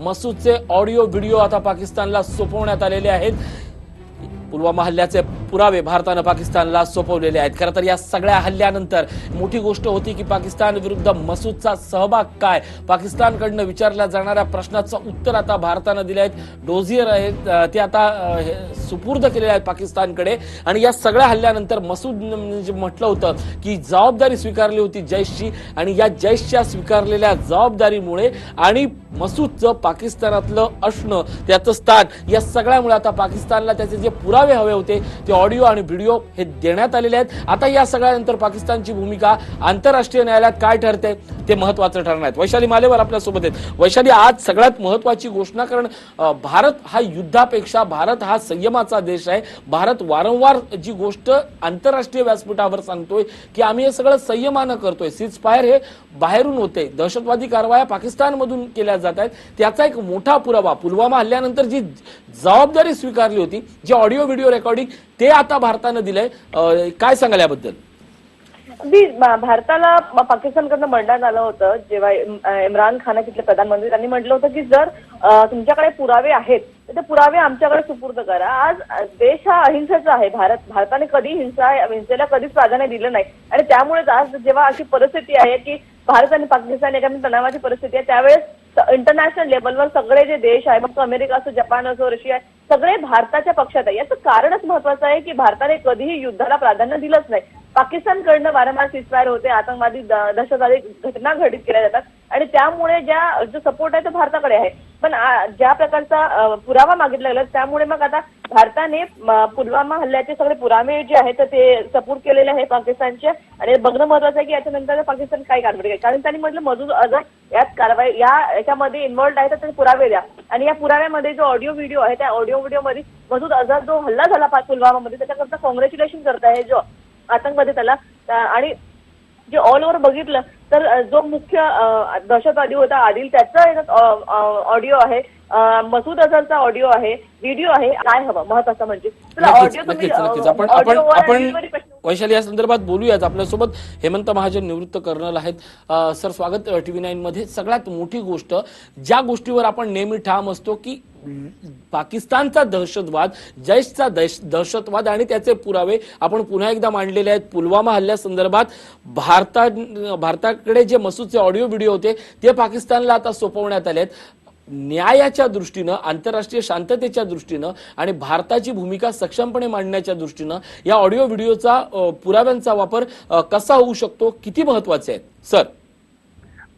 मसूदचे audio video आता पाकिस्तानला सोपवण्यात आलेले आहेत. पुलवामा हल्ल्याचे पुरावे भारतानं पाकिस्तानला सोपवलेले आहेत. खरं तर या सगळ्या हल्ल्यानंतर मोठी गोष्ट होती की पाकिस्तान विरुद्ध मसूदचा सहभाग काय? पाकिस्तानकडनं विचारल्या जाणाऱ्या प्रश्नाचं उत्तर आता भारतानं दिले आहेत डोझियर आहेत ते आता हे सुपूर्द केलेले आहेत पाकिस्तानकडे. आणि या सगळ्या हल्ल्यानंतर मसूद म्हणजे म्हटलं होतं की जबाबदारी स्वीकारली होती जैशची. आणि या जैशच्या स्वीकारलेल्या जबाबदारीमुळे आणि मसूदचं पाकिस्तानातलं असणं त्याचं स्थान या सगळ्यामुळे आता पाकिस्तानला त्याचे जे पुरावे हवे होते ते ऑडिओ आणि व्हिडिओ हे देण्यात आलेले आहेत. आता या सगळ्यानंतर पाकिस्तानची भूमिका आंतरराष्ट्रीय न्यायालयात काय ठरते ते महत्वाचं ठरणार आहे वैशाली मालेवर आपल्यासोबत आहेत. वैशाली आज सगळ्यात महत्वाची घोषणा कारण भारत हा युद्धापेक्षा भारत हा संयम संयमाचा देश आहे. भारत वारंवार जी गोष्ट आंतरराष्ट्रीय व्यासपीठावर सांगतोय की आम्ही हे सगळं संयमानं करतोय. सीज फायर हे बाहेरून होते. दहशतवादी कारवाया पाकिस्तानमधून केल्या जात आहेत. त्याचा एक मोठा पुरावा पुलवामा हल्ल्यानंतर जी जबाबदारी स्वीकारली होती जे ऑडिओ व्हिडिओ रेकॉर्डिंग ते आता भारतानं दिलंय. काय सांगाल याबद्दल? अगदी भारताला पाकिस्तानकडनं म्हणण्यात आलं होतं. जेव्हा इम्रान खान तिथले प्रधानमंत्री त्यांनी म्हटलं होतं की जर तुमच्याकडे पुरावे आहेत ते पुरावे आमच्याकडे सुपूर्द करा. आज देश हा अहिंसेचा आहे. भारत भारताने कधी हिंसा हिंसेला कधीच प्राधान्य दिलं नाही. आणि त्यामुळेच आज जेव्हा अशी परिस्थिती आहे की भारत आणि पाकिस्तान एखादी तणावाची परिस्थिती आहे त्यावेळेस इंटरनॅशनल लेवलवर सगळे जे देश आहे मग तो अमेरिका असो जपान असो रशिया आहे, सगळे भारताच्या पक्षात आहे. याचं कारणच महत्वाचं आहे की भारताने कधीही युद्धाला प्राधान्य दिलंच नाही. पाकिस्तानकडनं वारंवार सिजफायर होते आतंकवादी दहशतवादी घटना घडित केल्या जातात. आणि त्यामुळे ज्या जो सपोर्ट आहे तो भारताकडे आहे. पण ज्या प्रकारचा पुरावा मागितला गेला त्यामुळे मग आता भारताने पुलवामा हल्ल्याचे सगळे पुरावे जे आहेत ते सपोर्ट केलेले आहे पाकिस्तानचे. आणि बघणं महत्वाचं आहे की याच्यानंतर पाकिस्तान काय कारवाई करेल. कारण त्यांनी म्हटलं मजूर अजून यात कारवाई या याच्यामध्ये इन्व्हॉल्ड आहे तर ते पुरावे द्या. आणि या पुराव्यामध्ये जो ऑडिओ व्हिडिओ आहे त्या ऑडिओ व्हिडिओमध्ये मजूद अजहर जो हल्ला झाला पुलवामामध्ये त्याच्याकरता कॉंग्रॅच्युलेशन करत आहे जो आतंकवादी त्याला. आणि जे ऑल ओव्हर बघितलं तर जो मुख्य दहशतवादी होता आदिल त्याचा ऑडिओ आहे. मसूद अझरचा ऑडिओ आहे व्हिडिओ आहे. काय हवं? महत्वाचं म्हणजे. नक्कीच आपण वैशाली या संदर्भात बोलूयाच आपल्यासोबत हेमंत महाजन निवृत्त कर्नल आहेत. सर स्वागत टीव्ही नाईन मध्ये. सगळ्यात मोठी गोष्ट ज्या गोष्टीवर आपण नेहमी ठाम असतो की पाकिस्तानचा दहशतवाद जैशचा दहश- दहशतवाद आणि त्याचे पुरावे आपण पुन्हा एकदा मांडलेले आहेत. पुलवामा हल्ल्यासंदर्भात भारता भारताकडे जे मसूदचे ऑडिओ व्हिडिओ होते ते पाकिस्तानला आता सोपवण्यात आले आहेत न्यायाच्या दृष्टीनं आंतरराष्ट्रीय शांततेच्या दृष्टीनं आणि भारताची भूमिका सक्षमपणे मांडण्याच्या दृष्टीनं या ऑडिओ व्हिडिओचा पुराव्यांचा वापर कसा होऊ शकतो किती महत्त्वाचे आहेत? सर.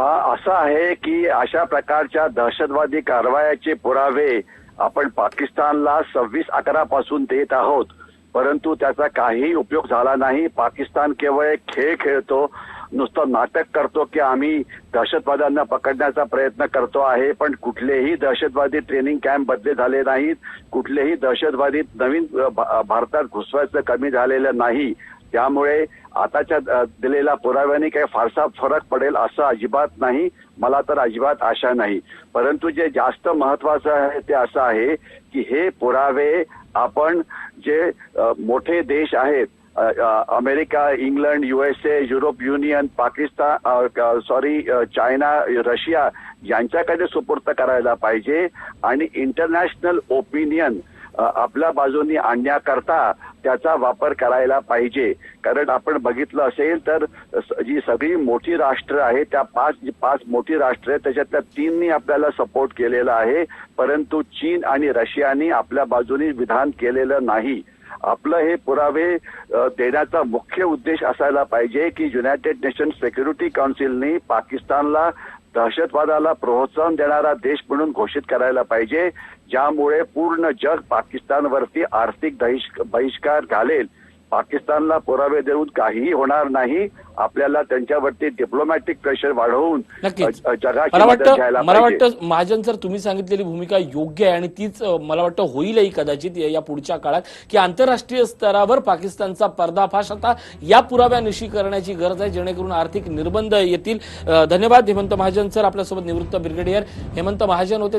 असं आहे की अशा प्रकारच्या दहशतवादी कारवायाचे पुरावे आपण पाकिस्तानला सव्वीस अकरा पासून देत आहोत. परंतु त्याचा काही उपयोग झाला नाही. पाकिस्तान केवळ एक खेळ खेळतो. नुसतं नाटक करतो की आम्ही दहशतवाद्यांना पकडण्याचा प्रयत्न करतो आहे पण कुठलेही दहशतवादी ट्रेनिंग कॅम्प बदले झाले नाहीत. कुठलेही दहशतवादी नवीन भारतात घुसवायचं कमी झालेलं नाही. त्यामुळे आताच्या दिलेल्या पुराव्याने काही फारसा फरक पडेल असं अजिबात नाही. मला तर अजिबात आशा नाही. परंतु जे जास्त महत्वाचं आहे ते असं आहे की हे पुरावे आपण जे मोठे देश आहेत America England USA Europe union Pakistan sorry China Russia यांच्याकडे सुपूर्त करायला पाहिजे आणि इंटरनॅशनल ओपिनियन आपल्या बाजूनी आणण्याकरता त्याचा वापर करायला पाहिजे. कारण आपण बघितलं असेल तर जी सगळी मोठी राष्ट्र आहे त्या पाच जी पाच मोठी राष्ट्र आहेत त्याच्यातल्या तीननी आपल्याला सपोर्ट केलेला आहे. परंतु चीन आणि रशियानी आपल्या बाजूनी विधान केलेलं नाही. आपलं हे पुरावे देण्याचा मुख्य उद्देश असायला पाहिजे की युनायटेड नेशन सेक्युरिटी काउन्सिलनी पाकिस्तानला दहशतवादाला प्रोत्साहन देणारा देश म्हणून घोषित करायला पाहिजे. ज्यामुळे पूर्ण जग पाकिस्तानवरती आर्थिक बहिष्कार घालेल. पाकिस्तानला पुरावे देऊन काहीही होणार नाही. आपल्याला त्यांच्यावरती डिप्लोमॅटिक प्रेशर वाढवून मला वाटतं मला पाहिजे. वाटतं महाजन सर तुम्ही सांगितलेली भूमिका योग्य आहे आणि तीच मला वाटतं होईलही कदाचित या पुढच्या काळात की आंतरराष्ट्रीय स्तरावर पाकिस्तानचा पर्दाफाश आता या पुराव्यानिशी करण्याची गरज आहे जेणेकरून आर्थिक निर्बंध येतील. धन्यवाद. हेमंत महाजन सर आपल्यासोबत निवृत्त ब्रिगेडियर. हेमंत महाजन होते.